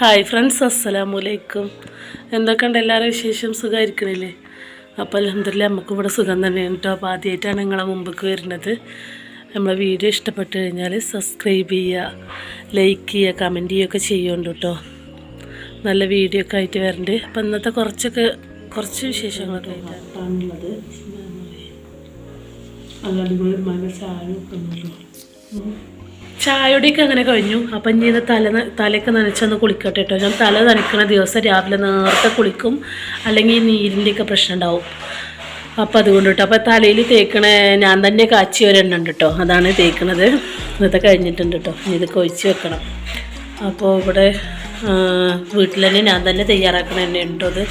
Hi friends അസ്സലാമു അലൈക്കും എന്തൊക്കെയുണ്ട് എല്ലാവരും വിശേഷം? സുഖമായിരിക്കണില്ലേ അപ്പോൾ അലഹമില്ല നമുക്ക് ഇവിടെ സുഖം തന്നെയാണ് കേട്ടോ അപ്പോൾ ആദ്യമായിട്ടാണ് നിങ്ങളെ മുമ്പേക്ക് വരുന്നത്. നമ്മളെ വീഡിയോ ഇഷ്ടപ്പെട്ട് കഴിഞ്ഞാൽ സബ്സ്ക്രൈബ് ചെയ്യുക ലൈക്ക് ചെയ്യുക കമന്റ് ചെയ്യുകയൊക്കെ ചെയ്യുന്നുണ്ട് കേട്ടോ നല്ല വീഡിയോ ഒക്കെ ആയിട്ട് വരണ്ട്. അപ്പോൾ ഇന്നത്തെ കുറച്ചൊക്കെ കുറച്ച് വിശേഷങ്ങളൊക്കെ ആയിട്ടാണുള്ളത് ഒക്കെ ചായ ചായയുടെയൊക്കെ അങ്ങനെ കഴിഞ്ഞു. അപ്പം ഇനി തല തലയൊക്കെ നനച്ചൊന്ന് കുളിക്കട്ടെ കേട്ടോ ഞാൻ തല നനയ്ക്കുന്ന ദിവസം രാവിലെ നേരത്തെ കുളിക്കും. അല്ലെങ്കിൽ നീരിന്റെയൊക്കെ പ്രശ്നം ഉണ്ടാവും അപ്പം അതുകൊണ്ട് കേട്ടോ അപ്പം തലയിൽ തേക്കണ ഞാൻ തന്നെ കാച്ചി ഒരെണ്ണം കേട്ടോ അതാണ് തേക്കണത്. ഇന്നത്തെ കഴിഞ്ഞിട്ടുണ്ട് കേട്ടോ ഇനി ഇതൊക്കെ ഒഴിച്ച് വെക്കണം. അപ്പോൾ ഇവിടെ വീട്ടിൽ തന്നെ ഞാൻ തന്നെ തയ്യാറാക്കണ എണ്ണ ഉണ്ടോ അത്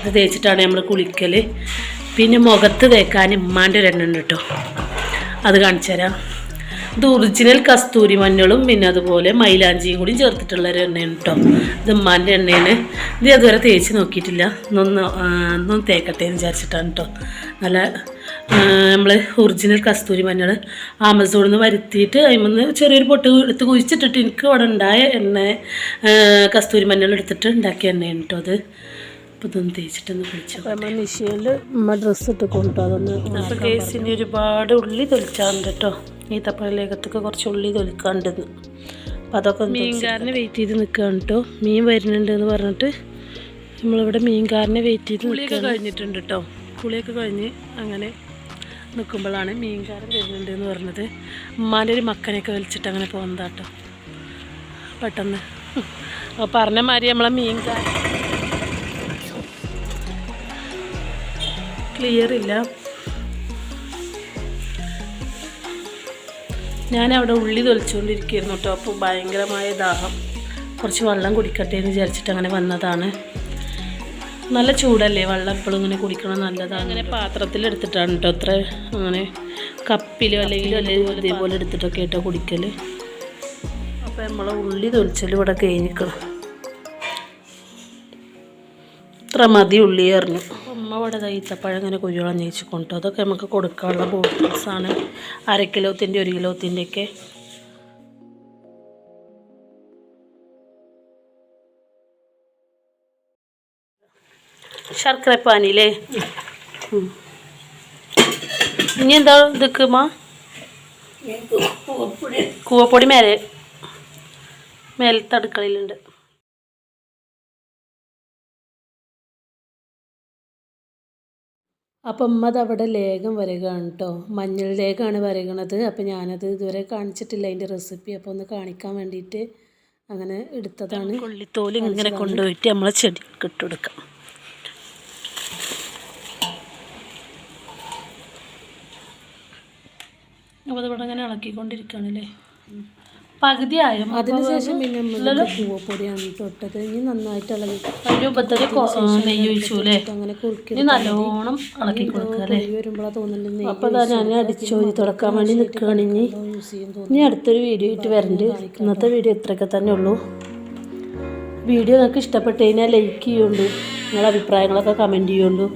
അത് തേച്ചിട്ടാണ് നമ്മൾ കുളിക്കൽ പിന്നെ മുഖത്ത് തേക്കാൻ എണ്ണ ഉണ്ട് കേട്ടോ അത് കാണിച്ചു തരാം. ഇത് ഒറിജിനൽ കസ്തൂരി മഞ്ഞളും പിന്നെ അതുപോലെ മൈലാഞ്ചിയും കൂടി ചേർത്തിട്ടുള്ള ഒരു എണ്ണയാണ് കേട്ടോ ഇത് ഉമ്മാന്റെ എണ്ണയാണ്. ഇത് അതുവരെ തേച്ച് നോക്കിയിട്ടില്ല. ഇന്നൊന്ന് ആ, ഒന്നും തേക്കട്ടെ എന്ന് വിചാരിച്ചിട്ടാണ് കേട്ടോ നല്ല നമ്മൾ ഒറിജിനൽ കസ്തൂരി മഞ്ഞൾ ആമസോണിൽ നിന്ന് വരുത്തിയിട്ട് അതിമന്ന് ചെറിയൊരു പൊട്ട് എടുത്ത് കുഴിച്ചിട്ടിട്ട് എനിക്ക് അവിടെ ഉണ്ടായ എണ്ണ കസ്തൂരി മഞ്ഞൾ എടുത്തിട്ട് ഉണ്ടാക്കിയ എണ്ണയാണ് കേട്ടോ അത്. അപ്പോൾ ഇതൊന്ന് തേച്ചിട്ടൊന്ന് കുളിച്ചു നമ്മൾ മിഷീനിൽ ഉമ്മ ഡ്രസ്സ് ഇട്ട് കൊണ്ടു അതൊന്ന് കേസിന് ഒരുപാട് ഉള്ളി തെളിച്ചാണ് കേട്ടോ ഈത്തപ്പഴലേക്കത്തൊക്കെ കുറച്ച് ഉള്ളി തൊലിക്കാണ്ടെന്ന് അപ്പോൾ അതൊക്കെ മീൻകാരനെ വെയിറ്റ് ചെയ്ത് നിൽക്കുകയാണ് കേട്ടോ മീൻ വരുന്നുണ്ട് എന്ന് പറഞ്ഞിട്ട് നമ്മളിവിടെ മീൻകാരനെ വെയിറ്റ് ചെയ്ത് പുളിയൊക്കെ കഴിഞ്ഞിട്ടുണ്ട് കേട്ടോ പുളിയൊക്കെ കഴിഞ്ഞ് അങ്ങനെ നിൽക്കുമ്പോഴാണ് മീൻകാരൻ വരുന്നുണ്ട് എന്ന് പറഞ്ഞത്. ഉമ്മാന്റെ ഒരു മക്കനെയൊക്കെ വലിച്ചിട്ട് അങ്ങനെ പോകുന്നതാട്ടോ പെട്ടെന്ന്. അപ്പോൾ പറഞ്ഞ മാതിരി നമ്മളെ മീൻകാരൻ. ക്ലിയർ ഇല്ല. ഞാൻ അവിടെ ഉള്ളി തൊലിച്ചുകൊണ്ടിരിക്കുകയായിരുന്നു കേട്ടോ. അപ്പോൾ ഭയങ്കരമായ ദാഹം. കുറച്ച് വെള്ളം കുടിക്കട്ടെ എന്ന് വിചാരിച്ചിട്ട് അങ്ങനെ വന്നതാണ്. നല്ല ചൂടല്ലേ? വെള്ളം എപ്പോഴും ഇങ്ങനെ കുടിക്കണം നല്ലതാണ് അങ്ങനെ പാത്രത്തിലെടുത്തിട്ടാണ് കേട്ടോ അത്ര അങ്ങനെ കപ്പിലോ അല്ലെങ്കിൽ അല്ലെങ്കിൽ ഇതേപോലെ എടുത്തിട്ടൊക്കെ കേട്ടോ കുടിക്കൽ അപ്പോൾ നമ്മളെ ഉള്ളി തൊലിച്ചൽ ഇവിടെ കഴിഞ്ഞിക്കണം ഇത്ര മതി ഉള്ളി എറിഞ്ഞു അമ്മ ഇവിടെ ഈത്തപ്പഴം ഇങ്ങനെ കുഴിയോളം ജയിച്ച് കൊണ്ടു. അതൊക്കെ നമുക്ക് കൊടുക്കാനുള്ള ബോട്ടിൽസാണ് അര കിലോത്തിന്റെ ഒരു കിലോത്തിന്റെ ഒക്കെ. ശർക്കര പാനില്ലേ ഉം. ഇനി എന്താ ഇതൊക്കെമാ കൂവപ്പൊടി മേലെ മേലത്തെ അടുക്കളയിലുണ്ട്. അപ്പം അമ്മ അത് അവിടെ ലേഖം വരികയാണ് കേട്ടോ മഞ്ഞൾ ലേഖമാണ് വരകണത്. അപ്പം ഞാനത് ഇതുവരെ കാണിച്ചിട്ടില്ല അതിന്റെ റെസിപ്പി. അപ്പോൾ ഒന്ന് കാണിക്കാൻ വേണ്ടിയിട്ട് അങ്ങനെ എടുത്തതാണ്. കൊള്ളിത്തോൽ ഇങ്ങനെ കൊണ്ടുപോയിട്ട് നമ്മളെ ചെടിക്ക് ഇട്ടുകൊടുക്കാം അപ്പോൾ അതിവിടെ അങ്ങനെ ഇളക്കിക്കൊണ്ടിരിക്കുകയാണല്ലേ? പകുതിയായോ അതിനുശേഷം പിന്നെ നമ്മൾ പൂവപ്പൊടിയാണ് തൊട്ടത്. ഇനി നന്നായിട്ട് ഇളകി അതിന്റെ ഒപ്പത്തിൽ നെയ്യ് ഒഴിച്ചു അല്ലേ? അങ്ങനെ കുറുക്കി നല്ലോണം ഇളക്കി കൊടുക്കുക അല്ലേ? വരുമ്പോഴാ തോന്നുന്നുണ്ട് നെയ്യ് അപ്പോൾ അതാ ഞാൻ അടിച്ചോരി തുടക്കാൻ വേണ്ടി നിൽക്കുകയാണ് ഇനി. ഇനി അടുത്തൊരു വീഡിയോ ആയിട്ട് വരണ്ട്. ഇന്നത്തെ വീഡിയോ ഇത്രയൊക്കെ തന്നെ ഉള്ളൂ. വീഡിയോ നിങ്ങൾക്ക് ഇഷ്ടപ്പെട്ടു കഴിഞ്ഞാൽ ലൈക്ക് ചെയ്യുള്ളൂ നിങ്ങളുടെ അഭിപ്രായങ്ങളൊക്കെ കമന്റ് ചെയ്യുള്ളൂ